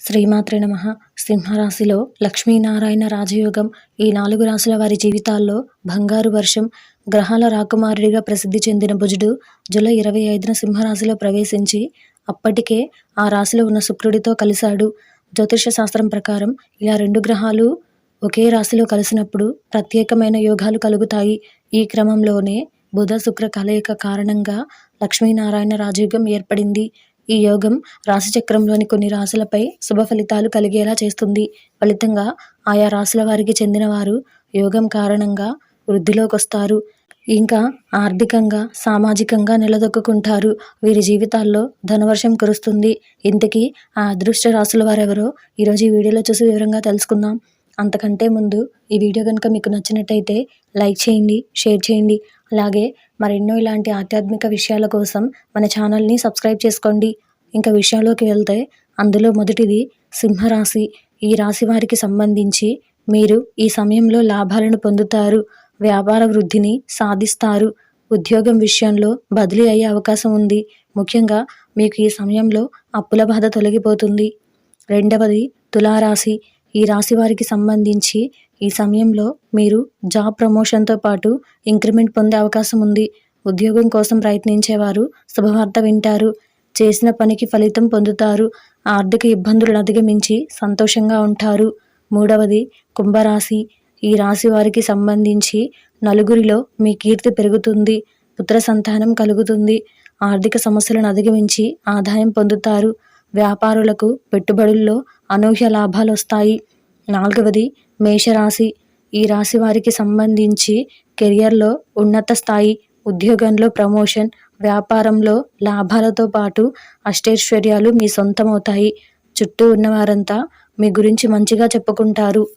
శ్రీమాత్రే నమ. సింహరాశిలో లక్ష్మీనారాయణ రాజయోగం ఈ నాలుగు రాశుల వారి జీవితాల్లో బంగారు వర్షం గ్రహాల రాకుమారుడిగా ప్రసిద్ధి చెందిన బుజుడు జూలై ఇరవై ఐదున సింహరాశిలో ప్రవేశించి అప్పటికే ఆ రాశిలో ఉన్న శుక్రుడితో కలిశాడు. జ్యోతిష శాస్త్రం ప్రకారం ఇలా రెండు గ్రహాలు ఒకే రాశిలో కలిసినప్పుడు ప్రత్యేకమైన యోగాలు కలుగుతాయి. ఈ క్రమంలోనే బుధ శుక్ర కలయిక కారణంగా లక్ష్మీనారాయణ రాజయోగం ఏర్పడింది. ఈ యోగం రాశిచక్రంలోని కొన్ని రాశులపై శుభ ఫలితాలు కలిగేలా చేస్తుంది. ఫలితంగా ఆయా రాశుల వారికి చెందిన వారు యోగం కారణంగా వృద్ధిలోకి వస్తారు ఇంకా ఆర్థికంగా సామాజికంగా నిలదొక్కుంటారు వీరి జీవితాల్లో ధనవర్షం కురుస్తుంది. ఇంతకీ ఆ అదృష్ట రాశుల వారెవరో? ఈరోజు ఈ వీడియోలో చూసి వివరంగా తెలుసుకుందాం. అంతకంటే ముందు ఈ వీడియో కనుక మీకు నచ్చినట్టయితే లైక్ చేయండి షేర్ చేయండి. అలాగే మరెన్నో ఇలాంటి ఆధ్యాత్మిక విషయాల కోసం మన ఛానల్ని సబ్స్క్రైబ్ చేసుకోండి. ఇంకా విషయంలోకి వెళ్తే అందులో మొదటిది సింహరాశి. ఈ రాశి వారికి సంబంధించి మీరు ఈ సమయంలో లాభాలను పొందుతారు వ్యాపార వృద్ధిని సాధిస్తారు ఉద్యోగం విషయంలో బదిలీ అయ్యే అవకాశం ఉంది. ముఖ్యంగా మీకు ఈ సమయంలో అప్పుల బాధ తొలగిపోతుంది. రెండవది తులారాశి. ఈ రాశి వారికి సంబంధించి ఈ సమయంలో మీరు జాబ్ ప్రమోషన్తో పాటు ఇంక్రిమెంట్ పొందే అవకాశం ఉంది. ఉద్యోగం కోసం ప్రయత్నించేవారు శుభవార్త వింటారు. చేసిన పనికి ఫలితం పొందుతారు. ఆర్థిక ఇబ్బందులను అధిగమించి సంతోషంగా ఉంటారు. మూడవది కుంభరాశి. ఈ రాశి వారికి సంబంధించి నలుగురిలో మీ కీర్తి పెరుగుతుంది. పుత్ర సంతానం కలుగుతుంది. ఆర్థిక సమస్యలను అధిగమించి ఆదాయం పొందుతారు. వ్యాపారులకు పెట్టుబడుల్లో అనూహ్య లాభాలు వస్తాయి నాలుగవది మేషరాశి. ఈ రాశి వారికి సంబంధించి కెరియర్లో ఉన్నత స్థాయి ఉద్యోగంలో ప్రమోషన్ వ్యాపారంలో లాభాలతో పాటు అష్టైశ్వర్యాలు మీ సొంతమవుతాయి. చుట్టూ ఉన్నవారంతా మీ గురించి మంచిగా చెప్పుకుంటారు.